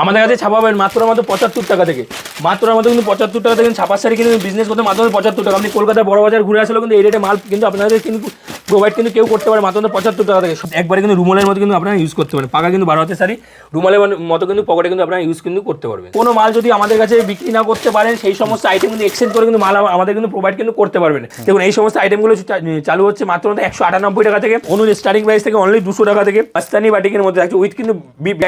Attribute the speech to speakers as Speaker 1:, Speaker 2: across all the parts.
Speaker 1: আমাদের কাছে ছাপাবেন মাত্র মাত্র পঁচাত্তর টাকা থেকে। মাত্র মাত্র কিন্তু পঁচাত্তর টাকা থেকে ছাপার শাড়ি কিন্তু বিজনেস করতে মাত্র পঁচাত্তর টাকা। আপনি কলকাতায় বড় বাজার ঘুরে আসলে কিন্তু এই রেটে মাল কিন্তু আপনাদের কিন্তু প্রোভাইড কিন্তু কেউ করতে পারে মাত্র পঁচাত্তর টাকা থেকে। একবারে কিন্তু রুমালের মতো কিন্তু আপনারা ইউজ করতে পারেন। পাকা কিন্তু বারো হাতের শাড়ি রুমালের মতো কিন্তু পকেটে কিন্তু আপনারা ইউজ কিন্তু করতে পারবেন। কোনো মাল যদি আমাদের কাছে বিক্রি না করতে পারেন সেই সমস্ত আইটেম কিন্তু এক্সচেঞ্জ করে কিন্তু মাল আমাদের কিন্তু প্রোভাইড কিন্তু করতে পারবেন। দেখুন এই সমস্ত আইটেমগুলো চালু হচ্ছে মাত্র একশো আটানব্বই টাকা থেকে। অনুর স্টার্টিং প্রাইস থেকে অনলি দুশো টাকা থেকে। পাস্তানি বাটিকের মধ্যে থাকছে উইথ কিন্তু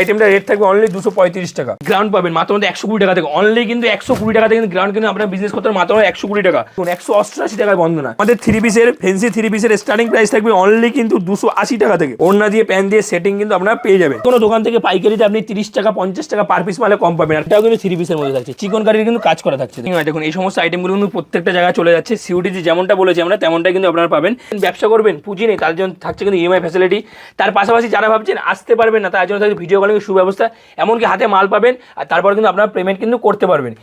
Speaker 1: আইটেমটা রেট থাকবে অনলি দুশো পঁয়ত্রিশ টাকা। গ্রাউন্ড পাবেন মাত্র মাত্র একশো কুড়ি টাকা থেকে। অনলি কিন্তু একশো কুড়ি টাকা থেকে কিন্তু গ্রাউন্ড কিন্তু আপনার বিজনেস করতে মাত্র একশো কুড়ি টাকা। একশো অষ্টআশি টাকায় বন্ধ না। আমাদের থ্রি পিসের ফেন্সি থ্রি পিসের স্টার্টিং প্রাইস থাকবে অনলি কিন্তু দুশো আশি টাকা থেকে। ওড়না দিয়ে প্যান দিয়ে সেটিং কিন্তু আপনারা পেয়ে যাবেন। কোনো দোকান থেকে পাইকারিতে আপনি তিরিশ টাকা পঞ্চাশ টাকা পার পিস মালে কম পাবেন। এটাও কিন্তু থ্রি পিসের মধ্যে থাকছে। চিকন কারির কিন্তু কাজ করা থাকছে। দেখুন, এই সমস্ত আইটেমগুলো কিন্তু প্রত্যেকটা জায়গায় চলে যাচ্ছে। সিউটি যেমনটা বলেছি আমরা তেমনটাই কিন্তু আপনারা পাবেন। ব্যবসা করবেন পুঁজি নেই তার জন্য থাকছে কিন্তু ইএমআই ফ্যাসিলিটি তার পাশাপাশি যারা ভাবছেন আসতে পারবেন না তার জন্য থাকছে ভিডিও কলিং সুব্যবস্থা। এমনকি হাতে মাল পাবেন আর তারপর কিন্তু আপনারা পেমেন্ট কিন্তু করতে পারবেন।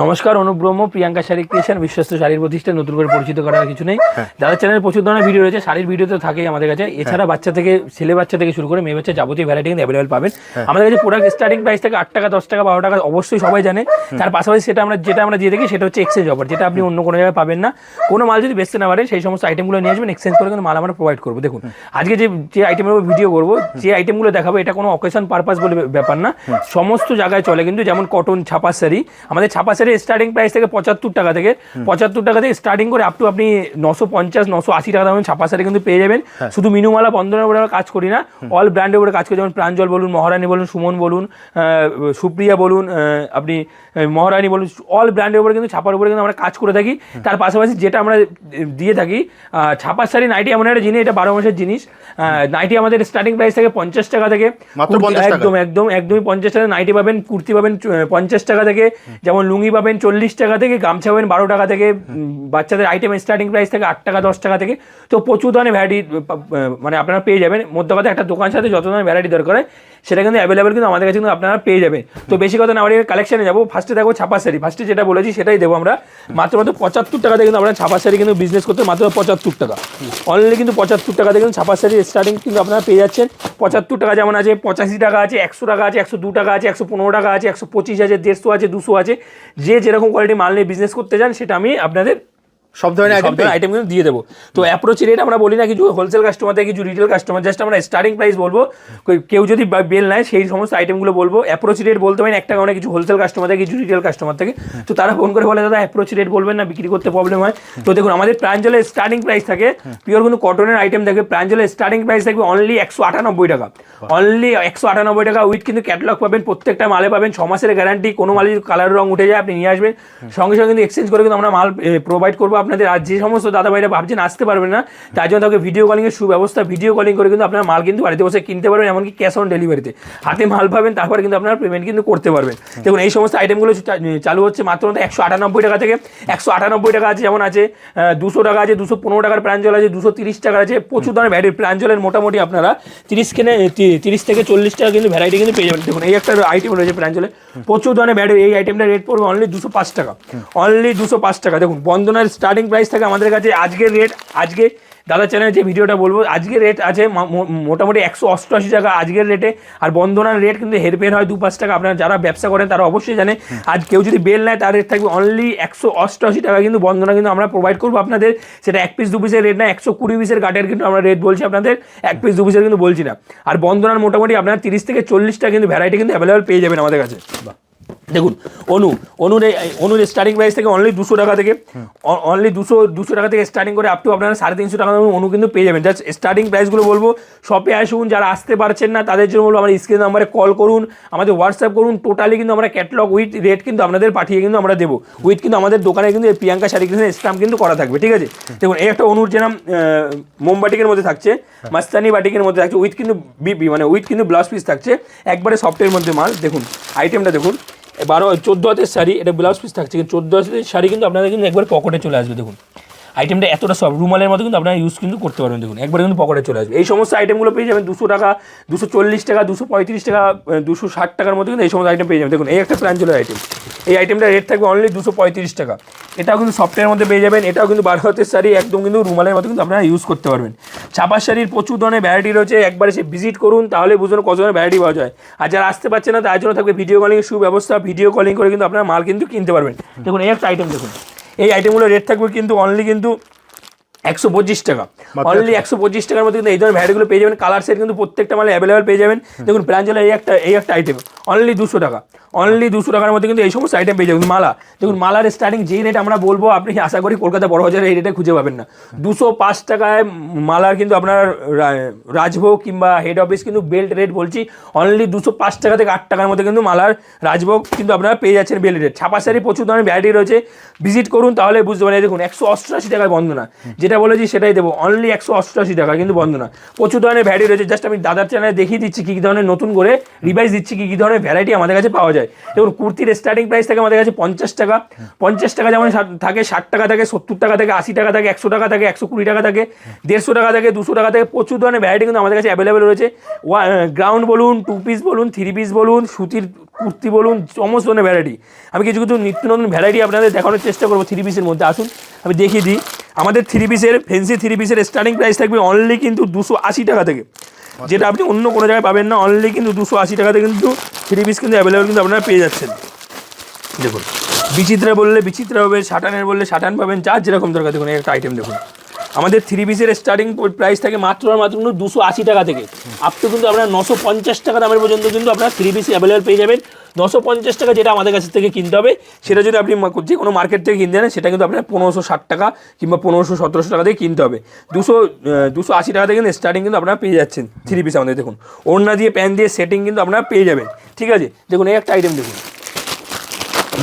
Speaker 1: নমস্কার অনুপ ব্রহ্ম প্রিয়াঙ্কা শাড়ি ক্রিয়েশন বিশ্বস্ত শাড়ির প্রতিষ্ঠান নতুন করে পরিচিত করার কিছু নেই। দাদার চ্যানেলে প্রচুর ধরনের ভিডিও রয়েছে শাড়ির ভিডিও তো থাকেই আমাদের কাছে। এছাড়া বাচ্চা থেকে ছেলে বাচ্চা থেকে শুরু করে মেয়ে বাচ্চা যাবতীয় ভ্যারাইটি কিন্তু অ্যাভেলেবল পাবেন। আমাদের কাছে প্রোডাক্ট স্টার্টিং প্রাইস থেকে আট টাকা দশ টাকা বারো টাকা অবশ্যই সবাই জানে। তার পাশাপাশি সেটা আমরা যেটা আমরা দিয়ে দেখি সেটা হচ্ছে এক্সচেঞ্জ অফার যেটা আপনি অন্য কোনো জায়গায় পাবেন না। কোনো মাল যদি বেচতে না পারেন সেই সমস্ত আইটেমগুলো নিয়ে আসবেন এক্সচেঞ্জ করে কিন্তু মাল আমরা প্রোভাইড করব। দেখুন আজকে যে যে আইটেমের উপর ভিডিও করব যে আইটেমগুলো দেখাবো এটা কোনো অকেশন পারপাস বলে ব্যাপার না। সমস্ত জায়গায় চলে কিন্তু যেমন কটন ছাপা শাড়ি আমাদের ছাপা শাড়ি স্টার্টিং প্রাইস থেকে পঁচাত্তর টাকা থেকে পঁচাত্তর টাকা থেকে স্টার্টিং করে আপ টু আপনি নশো পঞ্চাশ নশো আশি টাকা দামের ছাপা শাড়ি কিন্তু পেয়ে যাবেন। শুধু মিনুমালা বন্ধনের উপরে আমরা কাজ করি না। অল ব্র্যান্ডের উপরে কাজ করি যেমন প্রাঞ্জল বলুন মহারানী বলুন সুমন বলুন সুপ্রিয়া বলুন আপনি মহারানী বলুন অল ব্র্যান্ডের উপরে কিন্তু ছাপার উপরে কিন্তু আমরা কাজ করে থাকি। তার পাশাপাশি যেটা আমরা দিয়ে থাকি ছাপার শাড়ি নাইটি এমন একটা জিনিস এটা বারো মাসের জিনিস। নাইটি আমাদের স্টার্টিং প্রাইস থেকে পঞ্চাশ টাকা থেকে
Speaker 2: মাত্র
Speaker 1: কুর্তি-
Speaker 2: 50 টাকা।
Speaker 1: একদম একদম একদমই পঞ্চাশ টাকা নাইটি পাবেন কুর্তি পাবেন পঞ্চাশ টাকা থেকে যেমন লুঙ্গি পাবেন চল্লিশ টাকা থেকে, গামছা পাবেন বারো টাকা থেকে বাচ্চাদের আইটেম স্টার্টিং প্রাইস থেকে আট টাকা, দশ টাকা থেকে। তো প্রচুর ধরনের ভ্যারাইটি মানে আপনারা পেয়ে যাবেন। মধ্য কথা একটা দোকান সাথে যত ধরনের ভ্যারাইটি দরকার হয়, সেটা কিন্তু অ্যাভেলেবেল কিন্তু আমাদের কাছে কিন্তু আপনারা পেয়ে যাবেন। তো বেশি কথা না বাড়িয়ে কালেকশনে যাব। ফার্স্টে দেখো ছাপা শাড়ি ফার্স্টে যেটা বলেছি, সেটাই দেবো আমরা। মাত্র মাত্র পঁচাত্তর টাকাতে কিন্তু আমরা ছাপা শাড়ি কিন্তু বিজনেস করতে মাত্র পঁচাত্তর টাকা। অনলি কিন্তু পঁচাত্তর টাকাতে কিন্তু ছাপা শাড়ি স্টার্টিং কিন্তু আপনারা পেয়ে যাচ্ছেন। পঁচাত্তর টাকা যেমন আছে, পঁচাশি টাকা আছে, একশো টাকা আছে, একশো দু টাকা আছে, একশো পনেরো টাকা আছে, একশো পঁচিশ আছে, দেড়শো আছে, দুশো আছে। যে যেরকম কোয়ালিটি মাল নিয়ে বিজনেস করতে চান সেটা আমি আপনাদের
Speaker 2: সব ধরনের আইটেম
Speaker 1: কিন্তু দিয়ে দেবো। তো অ্যাপ্রোচ রেট আমরা বলি না কিছু হোলসেল কাস্টমার থেকে কিছু রিটেল কাস্টমার জাস্ট আমরা স্টার্টিং প্রাইস বলব। কেউ যদি বেল নেয় সেই সমস্ত আইটেমগুলো বলব। অ্যাপ্রোচ রেট বলতে পারেন একটা কারণে কিছু হোলসেল কাস্টমার থেকে কিছু রিটেল কাস্টমার থেকে। তো তারা ফোন করে বলে দাদা অ্যাপ্রোচ রেট বলবেন না বিক্রি করতে প্রবলেম হয়। তো দেখুন আমাদের প্রাঞ্জলের স্টার্টিং প্রাইস থাকে। পিওর কিন্তু কটনের আইটেম থাকে প্রাঞ্জলের স্টার্টিং প্রাইস থাকবে অনলি একশো আটানব্বই টাকা। অনলি একশো আটানব্বই টাকা উইথ কিন্তু ক্যাটালগ পাবেন প্রত্যেকটা মালে পাবেন। ছ মাসের গ্যারান্টি কোনো মালে কালার রং উঠে যায় আপনি নিয়ে আসবেন। সঙ্গে সঙ্গে কিন্তু এক্সচেঞ্জ করে কিন্তু আমরা মাল প্রোভাইড করব। আপনাদের আর যে সমস্ত দাদা ভাইরা ভাবছেন আসতে পারবেন না, তার জন্য তাকে ভিডিও কলিংয়ের সুব্যবস্থা ভিডিও কলিং করে কিন্তু আপনার মাল কিন্তু বাড়িতে বসে কিনতে পারবেন, এমনকি ক্যাশ অন ডেলিভারিতে হাতে মাল পাবেন, তারপর কিন্তু আপনার পেমেন্ট কিন্তু করতে পারবেন। দেখুন, এই সমস্ত আইটেমগুলো চালু হচ্ছে মাত্র একশো আটানব্বই টাকা থেকে। একশো আটানব্বই টাকা আছে যেমন আছে দুশো টাকা আছে, দুশো পনেরো টাকার প্রাঞ্জল আছে, দুশো তিরিশ টাকা আছে। প্রচুর ধরনের ভ্যারাইটি প্রাঞ্জলের মোটামুটি আপনারা তিরিশ কেনে তিরিশ থেকে চল্লিশ টাকা কিন্তু ভ্যারাইটি কিন্তু পেয়ে যাবেন। দেখুন, এই একটা আইটেম রয়েছে প্রাঞ্জলে। প্রচুর ধরনের ভ্যারাইটি এই আইটেমটা রেট পড়বে অনলি দুশো পাঁচ টাকা। অনলি দুশো পাঁচ টাকা। দেখুন বন্ধনের স্টার্টিং প্রাইস থাকে আমাদের কাছে আজকের রেট আজকে দাদা চ্যানেলে যে ভিডিওটা বলব আজকের রেট আছে মোটামুটি একশো অষ্টআশি টাকা আজকের রেটে আর বন্ধনার রেট কিন্তু হেরফের হয় দু পাঁচ টাকা। আপনারা যারা ব্যবসা করেন তারা অবশ্যই জানে আজ কেউ যদি বেল নেয় তার রেট থাকবে অনলি একশো অষ্টআশি টাকা। কিন্তু বন্ধনা কিন্তু আমরা প্রোভাইড করব আপনাদের। সেটা এক পিস দু পিসের রেট না একশো কুড়ি পিসের গাটের কিন্তু আমরা রেট বলছি আপনাদের। এক পিস দু পিসের কিন্তু বলছি না। আর বন্ধনার মোটামুটি আপনারা তিরিশ থেকে চল্লিশটা কিন্তু ভ্যারাইটি কিন্তু অ্যাভেলেবেল পেয়ে যাবেন আমাদের কাছে। দেখুন অনু অনুর অনুর স্টার্টিং প্রাইস থেকে অনলি দুশো টাকা থেকে অনলি দুশো দুশো টাকা থেকে স্টার্টিং করে আপ টু আপনারা সাড়ে তিনশো টাকা অনু কিন্তু পেয়ে যাবেন। জাস্ট স্টার্টিং প্রাইসগুলো বলব শপে আসুন যারা আসতে পারছেন না তাদের জন্য বলব আমার স্ক্রিন নাম্বারে কল করুন আমাদের হোয়াটসঅ্যাপ করুন টোটালি কিন্তু আমরা ক্যাটলগ উইথ রেট কিন্তু আপনাদের পাঠিয়ে কিন্তু আমরা দেবো। উইথ কিন্তু আমাদের দোকানে কিন্তু প্রিয়াঙ্কা শাড়ি কৃষ্ণের স্ট্যাম্প কিন্তু করা থাকবে ঠিক আছে? দেখুন এই একটা অনুর যেরকম মোমবাটিকের মধ্যে থাকছে মাস্তানি বাটিকের মধ্যে থাকছে উইথ কিন্তু বিবি মানে উইথ কিন্তু ব্লাউজ পিস থাকছে একবারে সফটের মধ্যে মাল দেখুন আইটেমটা দেখুন। বারো চোদ্দ হাতের শাড়ি, এটা ব্লাউজ পিস থাকছে, কিন্তু চোদ্দ হাতের শাড়ি কিন্তু আপনাদের কিন্তু একবার পকেটে চলে আসবে, দেখুন। আইটেমটা এতটা সব রুমালের মতো কিন্তু আপনারা ইউজ কিন্তু করতে পারবেন, দেখুন। একবার কিন্তু পকেটে চলে আসবে। এই সমস্ত আইটেমগুলো পেয়ে যাবেন দুশো টাকা, দুশো চল্লিশ টাকা, দুশো পঁয়ত্রিশ টাকা দুশো ষাট টাকার মতো কিন্তু এই সমস্ত আইটেম পেয়ে যাবেন। দেখুন, এই একটা প্রাঞ্চলের আইটেম এই আইটেমটা রেট থাকবে অনলি দুশো পঁয়ত্রিশ টাকা। এটাও কিন্তু সফটওয়্যার মধ্যে পেয়ে যাবেন, এটাও কিন্তু বারো হাতের শাড়ি, একদম কিন্তু রুমালের মতো কিন্তু আপনারা ইউজ করতে পারবেন। ছাপার শাড়ির প্রচুর ধরনের ভ্যারাইটি রয়েছে, একবার এসে ভিজিট করুন, তাহলে বুঝুন কত ধরনের ভ্যারাইটি পাওয়া যায়। আর যারা আসতে পারছে না, তার জন্য থাকবে ভিডিও কলিং সুব্যবস্থা ভিডিও কলিং করে কিন্তু আপনারা মাল কিন্তু কিনতে পারবেন। দেখুন, এই একটা আইটেম দেখুন। এই আইটেমগুলোর রেট থাকবে কিন্তু অনলি কিন্তু একশো পঁচিশ টাকা। অনলি একশো পঁচিশ। টাকার মধ্যে কিন্তু এই ধরনের ভ্যারাইটিগুলো পেয়ে যাবেন। কালার সেট কিন্তু প্রত্যেকটা মালে অ্যাভেলেবেল পেয়ে যাবেন। দেখুন প্রাঞ্জলের এই একটা এই একটা আইটেম অনলি দুশো টাকা। অনলি দুশো টাকার মধ্যে কিন্তু এই সমস্ত আইটেম পেয়ে যাবেন। মালা। দেখুন মালার স্টার্টিং যেই রেট আমরা বলব আপনি আশা করি কলকাতা বড় বাজারে এই রেটে খুঁজে পাবেন না। দুশো পাঁচ টাকায় মালার কিন্তু আপনার রাজভোগ কিংবা হেড অফিস কিন্তু বেল্ট রেট বলছি অনলি দুশো পাঁচ টাকা থেকে আট টাকার মধ্যে কিন্তু মালার রাজভোগ কিন্তু আপনারা পেয়ে যাচ্ছেন বেল্ট রেট ছাপা শাড়ি প্রচুর ধরনের ভ্যারাইটি রয়েছে। ভিজিট করুন তাহলে বুঝতে পারেন দেখুন একশো অষ্টআশি টাকায় বন্ধ না যেটা বলেছি সেটাই দেবো। অনলি একশো অষ্টআশি টাকা, কিন্তু বন্ধ না প্রচুর ধরনের ভ্যারাইটি রয়েছে। জাস্ট আমি দাদার চ্যানেলে দেখিয়ে দিচ্ছি কী কী ধরনের নতুন করে রিভাইজ দিচ্ছি, কী কী ধরনের ভ্যারাইটি আমাদের কাছে পাওয়া যায়। দেখুন, কুর্তির স্টার্টিং প্রাইস থাকে আমাদের কাছে পঞ্চাশ টাকা। পঞ্চাশ টাকা যেমন থাকে ষাট টাকা থাকে, সত্তর টাকা থাকে, আশি টাকা থাকে, একশো টাকা থাকে, একশো কুড়ি টাকা থাকে, দেড়শো টাকা থাকে, দুশো টাকা থাকে, প্রচুর ধরনের ভ্যারাইটি কিন্তু আমাদের কাছে অ্যাভেলেবেল রয়েছে। গ্রাউন্ড বলুন টু পিস বলুন থ্রি পিস বলুন, সুতির কুর্তি বলুন, সমস্ত ধরনের ভ্যারাইটি আমি কিছু কিছু নিত্য নতুন ভ্যারাইটি আপনাদের দেখানোর চেষ্টা করব থ্রি পিসের মধ্যে। আসুন, আমি দেখিয়ে দিই। আমাদের থ্রি পিসের ফেন্সি থ্রি পিসের স্টার্টিং প্রাইস থাকবে অনলি কিন্তু দুশো আশি টাকা থেকে। যেটা আপনি অন্য কোনো জায়গায় পাবেন না অনলি কিন্তু দুশো আশি টাকাতে কিন্তু থ্রি পিস কিন্তু অ্যাভেলেবেল কিন্তু আপনারা পেয়ে যাচ্ছেন। দেখুন, বিচিত্রা বললে বিচিত্রা হবে, সাটানের বললে সাটান পাবেন যার যেরকম দরকার, দেখুন, একটা আইটেম দেখুন। আমাদের থ্রি পিসের স্টার্টিং প্রাইস থাকে মাত্র মাত্র কিন্তু দুশো আশি টাকা থেকে। আপ টু কিন্তু আপনার নশো পঞ্চাশ টাকা দামের পর্যন্ত কিন্তু আপনার থ্রি পিস অ্যাভেলেবেল পেয়ে যাবেন। নশো পঞ্চাশ টাকা যেটা আমাদের কাছ থেকে কিনতে হবে, সেটা যদি আপনি যে কোনো মার্কেট থেকে কিনতে নেন সেটা কিন্তু আপনার পনেরোশো ষাট টাকা কিংবা পনেরোশো সতেরোশো টাকা থেকে কিনতে হবে। দুশো দুশো আশি টাকা থেকে কিন্তু স্টার্টিং কিন্তু আপনারা পেয়ে যাচ্ছেন থ্রি পিস আমাদের, দেখুন। ওড়না দিয়ে প্যান দিয়ে সেটিং কিন্তু আপনারা পেয়ে যাবেন। ঠিক আছে? দেখুন, এই একটা আইটেম দেখুন।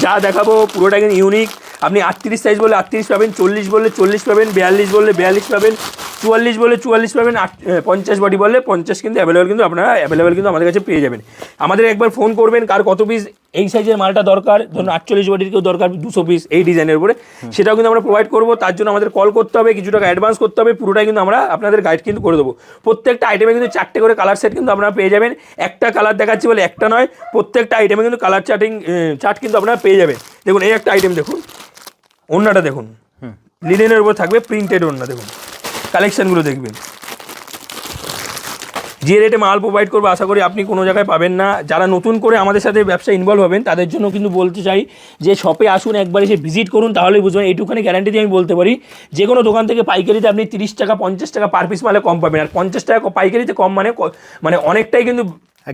Speaker 1: যা দেখাবো, পুরোটা কিন্তু ইউনিক আপনি আটত্রিশ সাইজ বলে আটত্রিশ পাবেন, চল্লিশ বললে চল্লিশ পাবেন, বিয়াল্লিশ বললে বিয়াল্লিশ পাবেন, চুয়াল্লিশ বললে চুয়াল্লিশ পাবেন, আট পঞ্চাশ বডি বললে পঞ্চাশ কিন্তু অ্যাভেলেবেল কিন্তু আপনারা অ্যাভেলেবেল কিন্তু আমাদের কাছে পেয়ে যাবেন। আমাদের একবার ফোন করবেন, কার কত পিস এই সাইজের মালটা দরকার, ধরুন আটচল্লিশ বডির কেউ দরকার দুশো পিস এই ডিজাইনের উপরে, সেটাও কিন্তু আমরা প্রোভাইড করব, তার জন্য আমাদের কল করতে হবে, কিছু টাকা অ্যাডভান্স করতে হবে, পুরোটাই কিন্তু আমরা আপনাদের গাইড কিন্তু করে দেবো। প্রত্যেকটা আইটেমে কিন্তু চারটে করে কালার সেট কিন্তু আপনারা পেয়ে যাবেন, একটা কালার দেখাচ্ছি বলে একটা নয়, প্রত্যেকটা আইটেমে কিন্তু কালার চার্টিং চার্ট কিন্তু আপনারা পেয়ে যাবেন। দেখুন, এই একটা আইটেম দেখুন। ওড়নাটা দেখুন। লিনেনের উপর থাকবে প্রিন্টেড ওড়না দেখুন। কালেকশানগুলো দেখবেন। যে রেটে মাল প্রোভাইড করব আশা করি আপনি কোনো জায়গায় পাবেন না। যারা নতুন করে আমাদের সাথে ব্যবসা ইনভলভ হবেন তাদের জন্য কিন্তু বলতে চাই যে শপে আসুন একবার এসে ভিজিট করুন তাহলেই বুঝবেন। এইটুখানি গ্যারান্টি দিয়ে আমি বলতে পারি যে কোনো দোকান থেকে পাইকারিতে আপনি তিরিশ টাকা পঞ্চাশ টাকা পার পিস মালে কম পাবেন। আর পঞ্চাশ টাকা পাইকারিতে কম মানে মানে অনেকটাই কিন্তু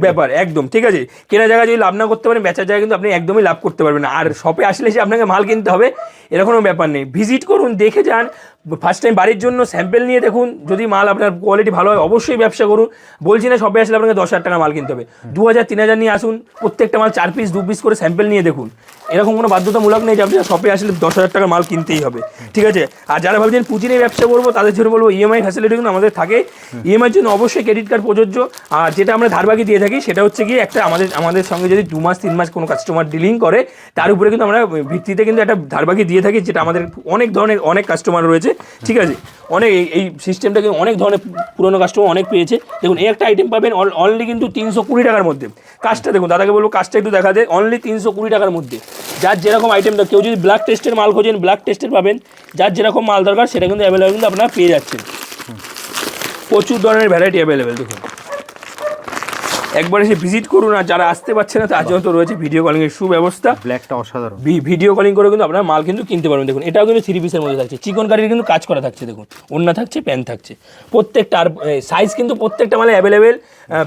Speaker 1: ব্যাপার, একদম, ঠিক আছে? কেনা জায়গা যদি লাভ না করতে পারেন, বেচার জায়গা কিন্তু আপনি একদমই লাভ করতে পারবেন আর শপে আসলে যে আপনাকে মাল কিনতে হবে, এরকম ব্যাপার নেই। ভিজিট করুন, দেখে যান ফার্স্ট টাইম বাড়ির জন্য স্যাম্পেল নিয়ে দেখুন। যদি মাল আপনার কোয়ালিটি ভালো হয়, অবশ্যই ব্যবসা করুন। বলছি না শপে আসলে আপনাকে দশ হাজার টাকা মাল কিনতে হবে। দু হাজার, তিন হাজার নিয়ে আসুন। প্রত্যেকটা মাল চার পিস দু পিস করে স্যাম্পেল নিয়ে দেখুন। এরকম কোনো বাধ্যতামূলক নেই যে আপনি শপে আসলে দশ হাজার টাকার মাল কিনতেই হবে। ঠিক আছে? আর যারা ভাবছেন পুঁজি নিয়ে ব্যবসা করব, তাদের জন্য বলব ইএমআই ফ্যাসিলিটি কিন্তু আমাদের থাকে। ইএমআইয়ের জন্য অবশ্যই ক্রেডিট কার্ড প্রযোজ্য। আর যেটা আমরা ধারবাকি দিয়ে থাকি, সেটা হচ্ছে কি একটা আমাদের আমাদের সঙ্গে যদি দু মাস, তিন মাস কোনো কাস্টমার ডিলিং করে, তার উপরে কিন্তু আমরা ভিত্তিতে কিন্তু একটা ধারবাকি দিয়ে থাকি, যেটা আমাদের অনেক ধরনের, অনেক কাস্টমার রয়েছে। ঠিক আছে? অনেক এই- সিস্টেমটা কিন্তু অনেক ধরনের পুরনো কাস্টমার অনেক পেয়েছে। দেখুন, এই একটা আইটেম পাবেন অনলি কিন্তু তিনশো কুড়ি টাকার মধ্যে। কাজটা দেখুন, দাদাকে বলব কাজটা একটু দেখা দেয় অনলি তিনশো কুড়ি টাকার মধ্যে। যার যেরকম আইটেমটা কেউ যদি ব্ল্যাক টেস্টের মাল খোঁজেন ব্ল্যাক টেস্টের পাবেন। যার যেরকম মাল দরকার, সেটা কিন্তু অ্যাভেলেবেল কিন্তু আপনারা পেয়ে যাচ্ছেন। প্রচুর ধরনের ভ্যারাইটি অ্যাভেলেবেল দেখুন। একবার এসে ভিজিট করুন আর যারা আসতে পারছে না তার জন্য তো রয়েছে ভিডিও কলিংয়ের সুব্যবস্থা।
Speaker 2: ব্ল্যাকটা অসাধারণ।
Speaker 1: ভিডিও কলিং করে কিন্তু আপনারা মাল কিন্তু কিনতে পারবেন। দেখুন এটাও কিন্তু থ্রি পিসের মধ্যে থাকছে। চিকন কারির কিন্তু কাজ করা থাকছে দেখুন। ওড়না থাকছে প্যান্ট থাকছে। প্রত্যেকটা আর সাইজ কিন্তু প্রত্যেকটা মালে অ্যাভেলেবেল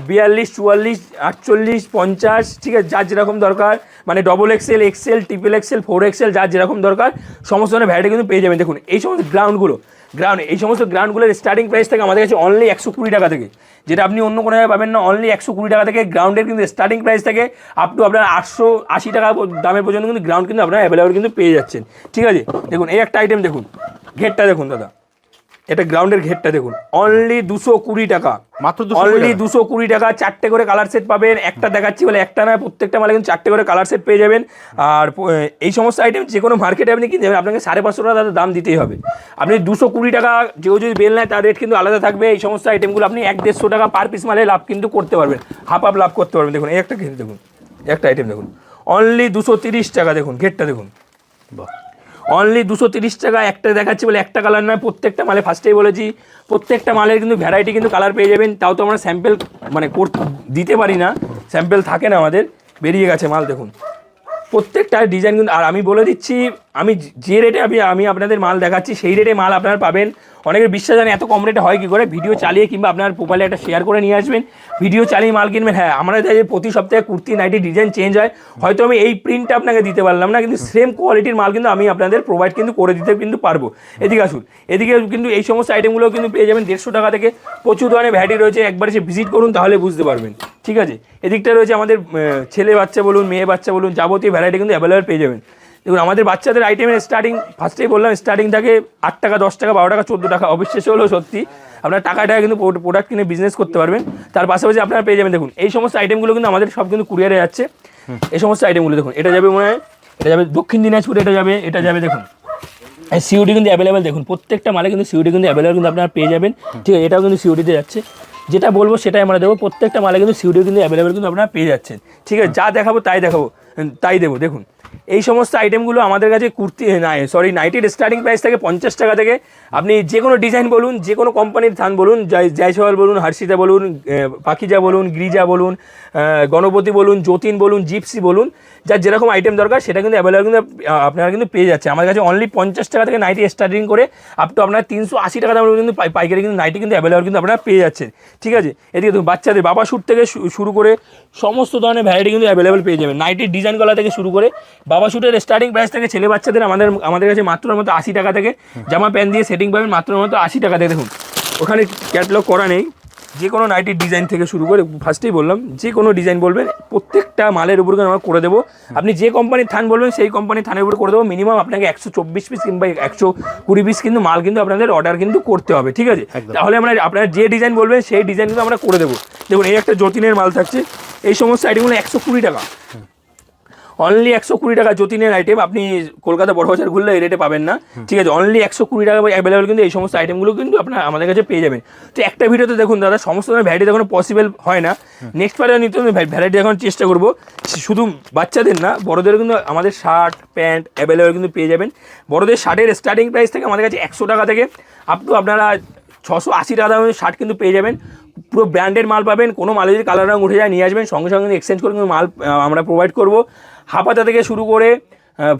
Speaker 1: বিয়াল্লিশ চুয়াল্লিশ আটচল্লিশ পঞ্চাশ ঠিক আছে যার যেরকম দরকার। মানে double XL XL triple XL four XL যার যেরকম দরকার সমস্ত ধরনের ভ্যারাইটি কিন্তু পেয়ে যাবেন। দেখুন এই সমস্ত গ্রাউন্ডগুলো গ্রাউন্ড এই সমস্ত গ্রাউন্ডগুলোর স্টার্টিং প্রাইস থাকে আমাদের কাছে অনলি একশো কুড়ি টাকা থেকে। যেটা আপনি অন্য কোনো জায়গায় পাবেন না অনলি একশো কুড়ি টাকা থেকে গ্রাউন্ডের কিন্তু স্টার্টিং প্রাইস থেকে আপ টু আপনার আটশো আশি টাকা দামের পর্যন্ত কিন্তু গ্রাউন্ড কিন্তু আপনারা অ্যাভেলেবেল কিন্তু পেয়ে যাচ্ছেন। ঠিক আছে? দেখুন, এই একটা আইটেম দেখুন। গেটটা দেখুন, দাদা। এটা গ্রাউন্ডের ঘেরটা দেখুন। অনলি দুশো কুড়ি টাকা।
Speaker 2: মাত্র
Speaker 1: অনলি দুশো কুড়ি টাকা চারটে করে কালার সেট পাবেন। একটা দেখাচ্ছি বলে একটা নয় প্রত্যেকটা মালে কিন্তু চারটে করে কালার সেট পেয়ে যাবেন। আর এই সমস্ত আইটেম যে কোনো মার্কেটে আপনি কিনতে যাবেন আপনাকে সাড়ে পাঁচশো টাকা দাম দিতেই হবে। আপনি দুশো কুড়ি টাকা কেউ যদি বেল নেয় তার রেট কিন্তু আলাদা থাকবে। এই সমস্ত আইটেমগুলো আপনি এক দেড়শো টাকা পার পিস মালে লাভ কিন্তু করতে পারবেন। হাফ হাফ লাভ করতে পারবেন। দেখুন এই একটা দেখুন। একটা আইটেম দেখুন। অনলি দুশো তিরিশ টাকা দেখুন ঘেরটা দেখুন।
Speaker 2: বাহ।
Speaker 1: অনলি দুশো তিরিশ টাকা একটা দেখাচ্ছি বলে একটা কালার নয়, প্রত্যেকটা মালে ফার্স্টেই বলেছি। প্রত্যেকটা মালের কিন্তু ভ্যারাইটি কিন্তু কালার পেয়ে যাবেন। তাও তো আমরা স্যাম্পেল মানে দিতে পারি না। স্যাম্পেল থাকে না আমাদের। বেরিয়ে গেছে মাল দেখুন। প্রত্যেকটা ডিজাইন কিন্তু, আর আমি বলে দিচ্ছি, আমি যে রেটে আমি আমি আপনাদের মাল দেখাচ্ছি, সেই রেটে মাল আপনারা পাবেন। অনেকের বিশ্বাস জানে এত কম রেটে হয় কী করে? ভিডিও চালিয়ে কিংবা আপনার প্রোফাইলে একটা শেয়ার করে নিয়ে আসবেন। ভিডিও চালিয়ে মাল কিনবেন। হ্যাঁ আমরা যে প্রতি সপ্তাহে কুর্তি নাইটি ডিজাইন চেঞ্জ হয়। হয়তো আমি এই প্রিন্টটা আপনাকে দিতে পারলাম না, কিন্তু সেম কোয়ালিটির মাল কিন্তু আমি আপনাদের প্রোভাইড কিন্তু করে দিতে কিন্তু পারব। এদিকে আসুন। এদিকে কিন্তু এই সমস্ত আইটেমগুলো কিন্তু পেয়ে যাবেন দেড়শো টাকা থেকে। প্রচুর ধরনের ভ্যারাইটি রয়েছে। একবার এসে ভিজিট করুন, তাহলে বুঝতে পারবেন। ঠিক আছে? এদিকটা রয়েছে আমাদের ছেলে বাচ্চা বলুন, মেয়ে বাচ্চা বলুন, যাবতীয় ভ্যারাইটি কিন্তু অ্যাভেলেবেল পেয়ে যাবেন। দেখুন, আমাদের বাচ্চাদের আইটেমের স্টার্টিং ফার্স্টেই বললাম স্টার্টিং থাকে আট টাকা, দশ টাকা, বারো টাকা, চোদ্দ টাকা। অবিশ্বাস্য হলেও সত্যি, আপনার টাকা টাকা কিন্তু প্রোডাক্ট কিনে বিজনেস করতে পারবেন। তার পাশাপাশি আপনারা পেয়ে যাবেন, দেখুন, এই সমস্ত আইটেমগুলো কিন্তু আমাদের সব কিন্তু কুরিয়ারে যাচ্ছে। এই সমস্ত আইটেমগুলো দেখুন, এটা যাবে মনে হয়, এটা যাবে দক্ষিণ দিনাজপুর, এটা যাবে এটা যাবে দেখুন। সিউডি কিন্তু অ্যাভেলেবেল দেখুন, প্রত্যেকটা মালে কিন্তু সিউডি কিন্তু অ্যাভেলেবেল কিন্তু আপনারা পেয়ে যাবেন। ঠিক আছে, এটাও কিন্তু সিউডিতে যাচ্ছে। যেটা বলব সেটাই আমরা দেবো। প্রত্যেকটা মালে কিন্তু সিউডিও কিন্তু অ্যাভেলেবেল কিন্তু আপনারা পেয়ে যাচ্ছেন। ঠিক আছে যা দেখাবো তাই দেখাবো। তাই দেবো। দেখুন, এই সমস্ত আইটেমগুলো আমাদের কাছে কুর্তি নাই সরি নাইটির স্টার্টিং প্রাইস থাকে পঞ্চাশ টাকা থেকে আপনি যে কোনো ডিজাইন বলুন যে কোনো কোম্পানির থান বলুন, জয় জয়সওয়াল বলুন, হর্ষিতা বলুন পাখিজা বলুন, গ্রিজা বলুন গণপতি বলুন, যতীন বলুন, জিপসি বলুন, যার যেরকম আইটেম দরকার, সেটা কিন্তু অ্যাভেলেবল কিন্তু আপনারা কিন্তু পেয়ে যাচ্ছে। আমার কাছে অনলি পঞ্চাশ টাকা থেকে নাইটি স্টার্টিং করে আপ টু আপনার তিনশো আশি টাকা দামের কিন্তু পাই- পাইকারি কিন্তু নাইটি কিন্তু অ্যাভেলেবল কিন্তু আপনারা পেয়ে যাচ্ছেন। ঠিক আছে? এদিকে বাচ্চাদের বাবা শ্যুট থেকে শুরু করে সমস্ত ধরনের ভ্যারাইটি কিন্তু অ্যাভেলেবল পেয়ে যাবেন। নাইটির ডিজাইন গলা থেকে শুরু করে বাবা শ্যুটের স্টার্টিং প্রাইস থেকে ছেলে বাচ্চাদের আমাদের আমাদের কাছে মাত্র মতো আশি টাকা থেকে জামা প্যান্ট দিয়ে সেটিং পাবেন মাত্র মতো আশি টাকা থেকে দেখুন। ওখানে ক্যাটলগ করা নেই। যে কোনো নাইটির ডিজাইন থেকে শুরু করে ফার্স্টেই বললাম যে কোনো ডিজাইন বলবেন প্রত্যেকটা মালের উপর আমরা করে দেবো। আপনি যে কোম্পানির থান বলবেন সেই কোম্পানির থানের উপর করে দেবো। মিনিমাম আপনাকে একশো চব্বিশ পিস কিংবা একশো কুড়ি পিস কিন্তু মাল কিন্তু আপনাদের অর্ডার কিন্তু করতে হবে ঠিক আছে? তাহলে আমরা আপনারা যে ডিজাইন বলবেন সেই ডিজাইন কিন্তু আমরা করে দেবো। দেখুন এই একটা যতীনের মাল থাকছে। এই সমস্ত আইটেমগুলো একশো কুড়ি টাকা। অনলি একশো কুড়ি টাকা যতীনের আইটেম আপনি কলকাতা বড় বাজার ঘুরলে এই রেটে পাবেন না। ঠিক আছে অনলি একশো কুড়ি টাকা অ্যাভেলেবেল কিন্তু এই সমস্ত আইটেমগুলো কিন্তু আপনার আমাদের কাছে পেয়ে যাবেন। তো একটা ভিডিওতে দেখুন দাদা সমস্ত ধরনের ভ্যারাইটি দেখুন পসিবল হয় না। নেক্সট পারে নিত্য ভ্যারাইটি দেখানোর চেষ্টা করব। শুধু বাচ্চাদের না বড়দের কিন্তু আমাদের শার্ট প্যান্ট অ্যাভেলেবেল কিন্তু পেয়ে যাবেন। বড়দের শার্টের স্টার্টিং প্রাইস থেকে আমাদের কাছে একশো টাকা থেকে আপ টু আপনারা ছশো আশি টাকা দামের শার্ট কিন্তু পেয়ে যাবেন। পুরো ব্র্যান্ডেড মাল পাবেন কোনো মালে যদি কালার রঙ উঠে যায় নিয়ে আসবেন। সঙ্গে সঙ্গে এক্সচেঞ্জ করে কিন্তু মাল আমরা প্রোভাইড করব। হাফাতা থেকে শুরু করে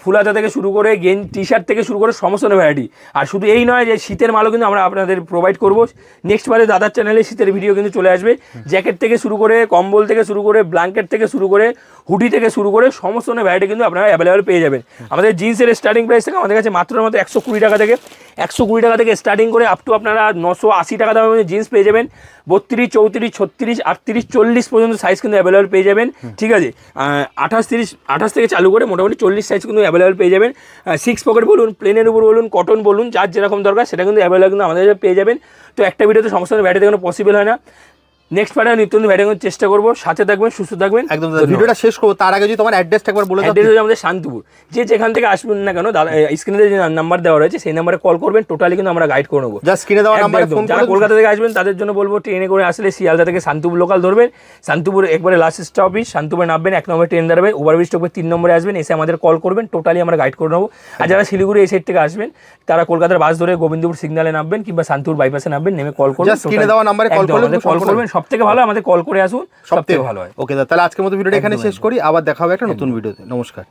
Speaker 1: ফুলাতা থেকে শুরু করে গেন টি শার্ট থেকে শুরু করে সমস্ত ভ্যারাইটি আর শুধু এই নয় যে শীতের মালও কিন্তু আমরা আপনাদের প্রোভাইড করব। নেক্সট বারে দাদার চ্যানেলে শীতের ভিডিও কিন্তু চলে আসবে। জ্যাকেট থেকে শুরু করে কম্বল থেকে শুরু করে ব্ল্যাঙ্কেট থেকে শুরু করে হুডি থেকে শুরু করে সমস্ত ধরনের ভ্যারাইটি কিন্তু আপনারা অ্যাভেলেবেল পেয়ে যাবেন। আমাদের জিন্সের স্টার্টিং প্রাইস থেকে আমাদের কাছে মাত্র মাত্র একশো কুড়ি টাকা থেকে, একশো কুড়ি টাকা থেকে স্টার্টিং করে আপ টু আপনারা নশো আশি টাকা দামের মধ্যে জিন্স পেয়ে যাবেন। বত্রিশ, চৌত্রিশ, ছত্রিশ, আটত্রিশ, চল্লিশ পর্যন্ত সাইজ কিন্তু অ্যাভেলেবেল পেয়ে যাবেন। ঠিক আছে? আঠাশ, তিরিশ, আঠাশ থেকে চালু করে মোটামুটি চল্লিশ সাইজ কিন্তু অ্যাভেলেবেল পেয়ে যাবেন। সিক্স পকেট বলুন প্লেনের উপর বলুন কটন বলুন, যার যেরকম দরকার সেটা কিন্তু অ্যাভেলেবেল কিন্তু আমাদের পেয়ে যাবেন। তো একটা ভিডিওতে সমস্ত ভ্যারাইটি কোনো পসিবল হয় না। নেক্সট পার্টে নিত্য চেষ্টা করব। সাথে থাকবেন সুস্থ থাকবেন।
Speaker 2: একদম ভিডিওটা শেষ করব তার আগে যদি তোমার অ্যাড্রেসটা একবার বলে দাও
Speaker 1: অ্যাড্রেস হচ্ছে আমাদের শান্তিপুর। যে যেখান থেকে আসবেন না কেন দাদা স্ক্রিনে যে নাম্বার দেওয়া রয়েছে সেই নাম্বারে কল করবেন টোটালি কিন্তু আমরা গাইড করে নেব।
Speaker 2: জাস্ট স্ক্রিনে দেওয়া নাম্বারে। ফোন
Speaker 1: যারা কলকাতা থেকে আসবেন তাদের জন্য বলব ট্রেনে করে আসলে শিয়ালদা থেকে শান্তিপুর লোকাল ধরবেন। শান্তিপুর একবারে লাস্ট স্টপেজ শান্তিপুরে নামবেন এক নম্বরে ট্রেন দাঁড়াবে ওভারব্রিজ স্টপে তিন নম্বরে আসবেন এসে আমাদের কল করবেন টোটালি আমরা গাইড করে নেব। আর যারা শিলিগুড়ি এই সাইড থেকে আসবেন তারা কলকাতার বাস ধরে গোবিন্দপুর সিগনালে নামবেন কিংবা শান্তিপুর বাইপাসে নামবেন নেমে কল করবেন
Speaker 2: এ দেওয়া নাম্বারে করলে
Speaker 1: কল করবেন সব থেকে ভালো আমাদের কল করে আসুন সব থেকে ভালো হয়।
Speaker 2: ওকে দাদা তাহলে আজকের মতো ভিডিওটা এখানে শেষ করি আবার দেখা হবে একটা নতুন ভিডিওতে। নমস্কার।